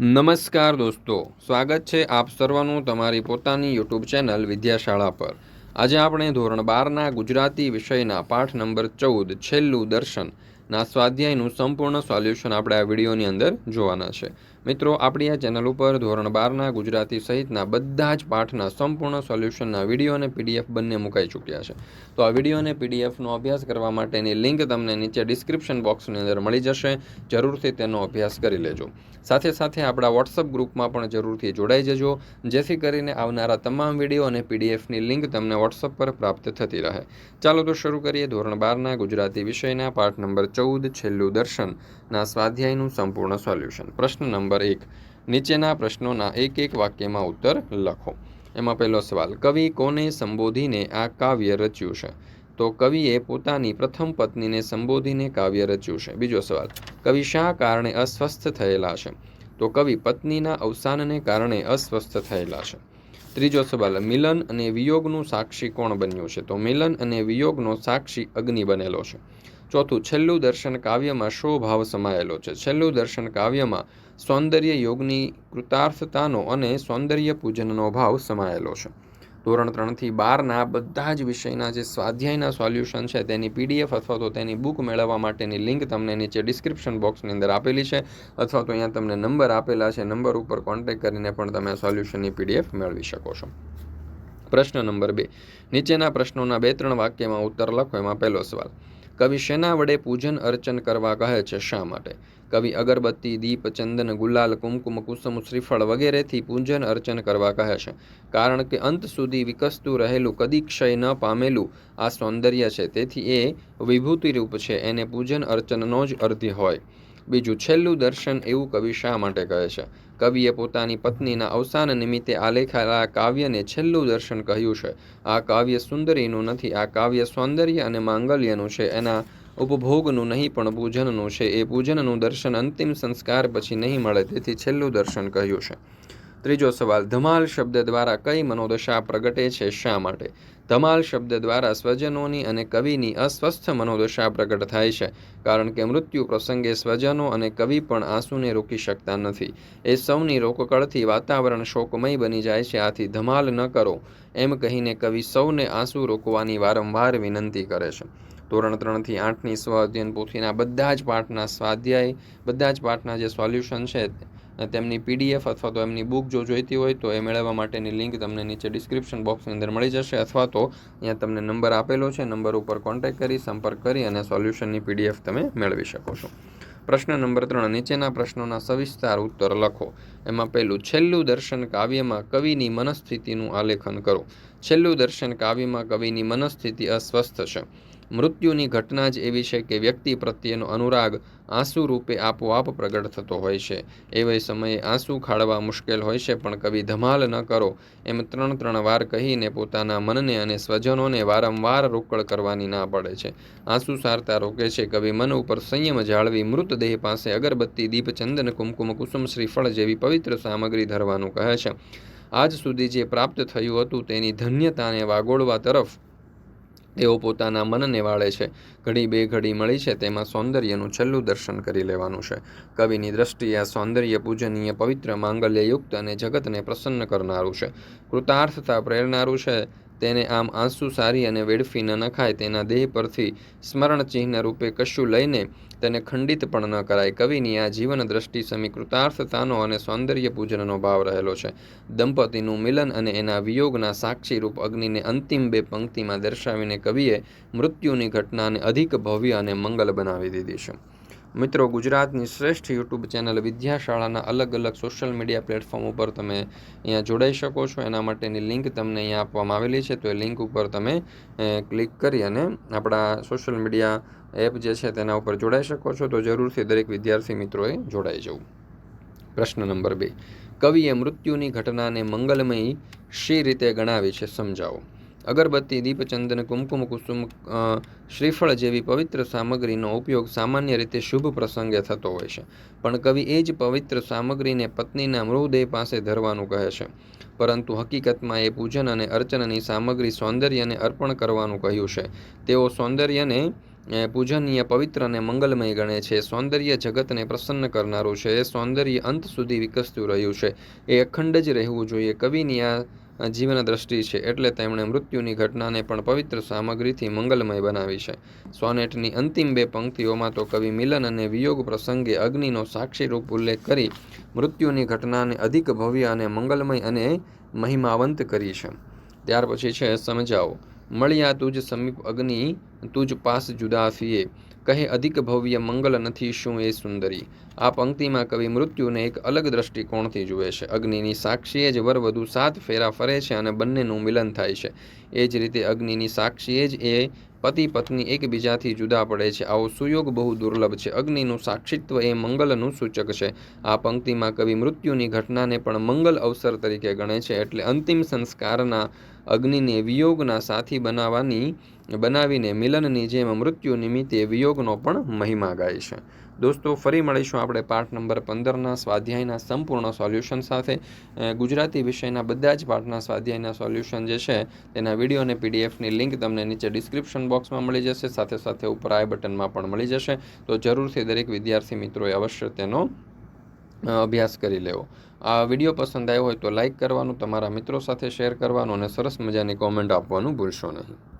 નમસ્કાર દોસ્તો, સ્વાગત છે આપ સર્વનું તમારી પોતાની યુટ્યુબ ચેનલ વિદ્યાશાળા પર. આજે આપણે ધોરણ બારના ગુજરાતી વિષયના પાઠ નંબર ચૌદ, છેલ્લું દર્શનના સ્વાધ્યાયનું સંપૂર્ણ સોલ્યુશન આપણે આ વિડીયોની અંદર જોવાના છે. મિત્રો, આપણી આ ચેનલ ઉપર ધોરણ બારના, ગુજરાતી સહિતના બધા જ પાઠના સંપૂર્ણ સોલ્યુશનના વીડિયો અને પીડીએફ બંને મુકાઈ ચૂક્યા છે. તો આ વીડિયો અને પીડીએફનો અભ્યાસ કરવા માટેની લિંક તમને નીચે ડિસ્ક્રિપ્શન બોક્સની અંદર મળી જશે. જરૂરથી તેનો અભ્યાસ કરી લેજો. સાથે સાથે આપણા વોટ્સઅપ ગ્રુપમાં પણ જરૂરથી જોડાઈ જજો, જેથી કરીને આવનારા તમામ વીડિયો અને પીડીએફની લિંક તમને વોટ્સઅપ પર પ્રાપ્ત થતી રહે. ચાલો તો શરૂ કરીએ ધોરણ બારના, ગુજરાતી વિષયના પાઠ નંબર ચૌદ, છેલ્લું દર્શનના સ્વાધ્યાયનું સંપૂર્ણ સોલ્યુશન. પ્રશ્ન નંબર એક. નીચેના પ્રશ્નોના એક એક વાક્યમાં ઉત્તર લખો. એમાં પહેલો સવાલ, કવિ કોને સંબોધીને આ કાવ્ય રચ્યું છે? તો કવિએ પોતાની પ્રથમ પત્નીને સંબોધીને કાવ્ય રચ્યું છે. બીજો સવાલ, કવિ શા કારણે અસ્વસ્થ થયેલા છે? તો કવિ પત્નીના અવસાનને કારણે અસ્વસ્થ થયેલા છે. ત્રીજો સવાલ, મિલન અને વિયોગનું સાક્ષી કોણ બન્યું છે? તો મિલન અને વિયોગનો સાક્ષી અગ્નિ બનેલો છે. ચોથું, છેલ્લું દર્શન કાવ્યમાં શો ભાવ સમાયેલો છે? છેલ્લું દર્શન કાવ્યમાં સૌંદર્ય યોગની કૃતાર્થતાનો અને સૌંદર્ય પૂજનનો ભાવ સમાયેલો છે. ધોરણ ત્રણથી બારના બધા જ વિષયના જે સ્વાધ્યાયના સોલ્યુશન છે, તેની પીડીએફ અથવા તો તેની બુક મેળવવા માટેની લિંક તમને નીચે ડિસ્ક્રિપ્શન બોક્સની અંદર આપેલી છે, અથવા તો અહીંયા તમને નંબર આપેલા છે, નંબર ઉપર કોન્ટેક્ટ કરીને પણ તમે સોલ્યુશનની પીડીએફ મેળવી શકો છો. પ્રશ્ન નંબર બે. નીચેના પ્રશ્નોના બે, ત્રણ વાક્યમાં ઉત્તર લખો, એમાં પહેલો સવાલ. કવિ શેના વડે પૂજન અર્ચન કરવા કહે છે? શા માટે? કવિ અગરબત્તી, દીપ, ચંદન, ગુલાલ, કુમકુમ, કુસુમ, શ્રીફળ વગેરેથી પૂજન અર્ચન કરવા કહે છે. કારણ કે અંત સુધી વિકસતું રહેલું કદી ક્ષય ન પામેલું આ સૌંદર્ય છે. તેથી એ વિભૂતિરૂપ છે. એને પૂજન અર્ચનનો જ અર્થ હોય. બીજું છેલ્લું દર્શન એવું કવિ શા માટે કહે છે? કવિએ પોતાની પત્નીના અવસાન નિમિત્તે આલેખાયેલા કાવ્યને છેલ્લું દર્શન કહ્યું છે. આ કાવ્ય સુંદરીનું નથી, આ કાવ્ય સૌંદર્ય અને માંગલ્યનું છે. એના ઉપભોગનું નહીં, પણ પૂજનનું છે. એ પૂજનનું દર્શન અંતિમ સંસ્કાર પછી નહીં મળે, તેથી છેલ્લું દર્શન કહ્યું છે. ત્રીજો સવાલ, ધમાલ શબ્દ દ્વારા કઈ મનોદશા પ્રગટે છે શા માટે? ધમાલ શબ્દ દ્વારા સ્વજનોની અને કવિની અસ્વસ્થ મનોદશા પ્રગટ થાય છે, કારણ કે મૃત્યુ પ્રસંગે સ્વજનો અને કવિ પણ આંસુને રોકી શકતા નથી. એ સૌની રોકકળથી વાતાવરણ શોકમય બની જાય છે, આથી ધમાલ ન કરો, એમ કહીને કવિ સૌને આંસુ રોકવાની વારંવાર વિનંતી કરે છે. ધોરણ ત્રણથી આઠની સ્વ અધ્યયન પોથીના બધા જ પાઠના સ્વાધ્યાય, બધા જ પાઠના જે સોલ્યુશન છે તેમની પીડીએફ અથવા તો એમની બુક જો જોઈતી હોય તો એ મેળવવા માટેની લિંક તમને નીચે ડિસ્ક્રિપ્શન બોક્સની અંદર મળી જશે અથવા તો અહીંયા તમને નંબર આપેલો છે. નંબર ઉપર કોન્ટેક્ટ કરી, સંપર્ક કરી અને સોલ્યુશનની પીડીએફ તમે મેળવી શકો છો. પ્રશ્ન નંબર ત્રણ, નીચેના પ્રશ્નોના સવિસ્તાર ઉત્તર લખો. એમાં પહેલું, છેલ્લું દર્શન કાવ્યમાં કવિની મનસ્થિતિનું આલેખન કરો. છેલ્લું દર્શન કાવ્યમાં કવિની મનસ્થિતિ અસ્વસ્થ છે. મૃત્યુની ઘટના જ એવી છે કે વ્યક્તિ પ્રત્યેનો અનુરાગ આંસુ રૂપે આપોઆપ પ્રગટ થતો હોય છે. એવા સમયે આંસુ ખાળવા મુશ્કેલ હોય છે, પણ કવિ ધમાલ ન કરો. એમ ત્રણ ત્રણ વાર કહીને પોતાના મનને અને સ્વજનોને વારંવાર રોકડ કરવાની ના પડે છે. આંસુ સારતા રોકે છે. કવિ મન ઉપર સંયમ જાળવી મૃતદેહ પાસે અગરબત્તી, દીપ, ચંદન, કુમકુમ, કુસુમ, શ્રીફળ જેવી પવિત્ર સામગ્રી ધરવાનું કહે છે. આજ સુધી જે પ્રાપ્ત થયું હતું તેની ધન્યતાને વાગોળવા તરફ તેઓ પોતાના મનને વાળે છે. ઘડી બે ઘડી મળી છે, તેમાં સૌંદર્યનું છેલ્લું દર્શન કરી લેવાનું છે. કવિની દ્રષ્ટિએ આ સૌંદર્ય પૂજનીય, પવિત્ર, માંગલ્યયુક્ત અને જગતને પ્રસન્ન કરનારું છે. કૃતાર્થતા પ્રેરનારું છે. તેને આમ આંસુ સારી અને વેડફી ન નખાય તેના દેહ પરથી સ્મરણ ચિહ્ન રૂપે કશું લઈને તેને ખંડિત પણ ન કરાય. કવિની આ જીવન દ્રષ્ટિ સમી કૃતાર્થતાનો અને સૌંદર્ય પૂજનનો ભાવ રહેલો છે. દંપતીનું મિલન અને એના વિયોગના સાક્ષીરૂપ અગ્નિને અંતિમ બે પંક્તિમાં દર્શાવીને કવિએ મૃત્યુની ઘટનાને અધિક ભવ્ય અને મંગલ બનાવી દીધી છે. મિત્રો, ગુજરાતની શ્રેષ્ઠ યુટ્યુબ ચેનલ વિદ્યાશાળાના અલગ અલગ સોશિયલ મીડિયા પ્લેટફોર્મ ઉપર તમે અહીંયા જોડાઈ શકો છો. એના માટેની લિંક તમને અહીંયા આપવામાં આવેલી છે. તો એ લિંક ઉપર તમે ક્લિક કરી અને આપણા સોશિયલ મીડિયા એપ જે છે તેના ઉપર જોડાઈ શકો છો. તો જરૂરથી દરેક વિદ્યાર્થી મિત્રોએ જોડાઈ જવું. પ્રશ્ન નંબર બે. કવિએ મૃત્યુની ઘટનાને મંગલમય શી રીતે ગણાવી છે સમજાવો. અગરબત્તી દીપચંદન કુમકુમ, કુસુમ શ્રીફળ જેવી પવિત્ર સામગ્રીનો ઉપયોગ સામાન્ય રીતે શુભ પ્રસંગે થતો હોય છે. પણ કવિ એ જ પવિત્ર સામગ્રીને પત્નીના મૃતદેહ પાસે ધરવાનું કહે છે. પરંતુ હકીકતમાં એ પૂજન અને અર્ચનની સામગ્રી સૌંદર્યને અર્પણ કરવાનું કહ્યું છે. તેઓ સૌંદર્યને પૂજનીય પવિત્ર અને મંગલમય ગણે છે. સૌંદર્ય જગતને પ્રસન્ન કરનારું છે. એ સૌંદર્ય અંત સુધી વિકસતું રહ્યું છે. એ અખંડ જ રહેવું જોઈએ. કવિની આ જીવન દ્રષ્ટિ છે એટલે તેમણે મૃત્યુની ઘટનાને પણ પવિત્ર સામગ્રીથી મંગલમય બનાવી છે. સોનેટની અંતિમ બે પંક્તિઓમાં તો કવિ મિલન અને વિયોગ પ્રસંગે અગ્નિનો સાક્ષીરૂપ ઉલ્લેખ કરી મૃત્યુની ઘટનાને અધિક ભવ્ય અને મંગલમય અને મહિમાવંત કરી છે. ત્યાર પછી છે સમજાવો. મળ્યા તુજ સમીપ અગ્નિ, તુજ પાસ જુદા ફીએ. કહે, અધિક ભવ્ય મંગલ નથી શું એ સુંદરી? આ પંક્તિમાં કવિ મૃત્યુને એક અલગ દ્રષ્ટિકોણથી જુએ છે. અગ્નિની સાક્ષીએ જ વર વધુ સાત ફેરા ફરે છે અને બંનેનું મિલન થાય છે. એ જ રીતે અગ્નિની સાક્ષીએ જ એ પતિ પત્ની એકબીજાથી જુદા પડે છે. આવો સુયોગ બહુ દુર્લભ છે. અગ્નિનું સાક્ષિત્વ એ મંગલનું સૂચક છે. આ પંક્તિમાં કવિ મૃત્યુની ઘટનાને પણ મંગલ અવસર તરીકે ગણે છે એટલે અંતિમ સંસ્કારના અગ્નિને વિયોગના સાથી બનાવવાની બનાવીને મિલનની જેમ મૃત્યુ નિમિત્તે વિયોગનો પણ મહિમા ગાય છે. દોસ્તો, ફરી મળીશું આપણે પાઠ નંબર પંદરના સ્વાધ્યાયના સંપૂર્ણ સોલ્યુશન સાથે. ગુજરાતી વિષયના બધા જ પાઠના સ્વાધ્યાયના સોલ્યુશન જે છે, તેના વીડિયો અને પીડીએફની લિંક તમને નીચે ડિસ્ક્રિપ્શન બોક્સમાં મળી જશે, સાથે સાથે ઉપર આઈ બટનમાં પણ મળી જશે. તો જરૂરથી દરેક વિદ્યાર્થી મિત્રોએ અવશ્ય તેનો અભ્યાસ કરી લેવો. આ વીડિયો પસંદ આવ્યો હોય તો લાઇક કરવાનું, તમારા મિત્રો સાથે શેર કરવાનું અને સરસ મજાની કોમેન્ટ આપવાનું ભૂલશો નહીં.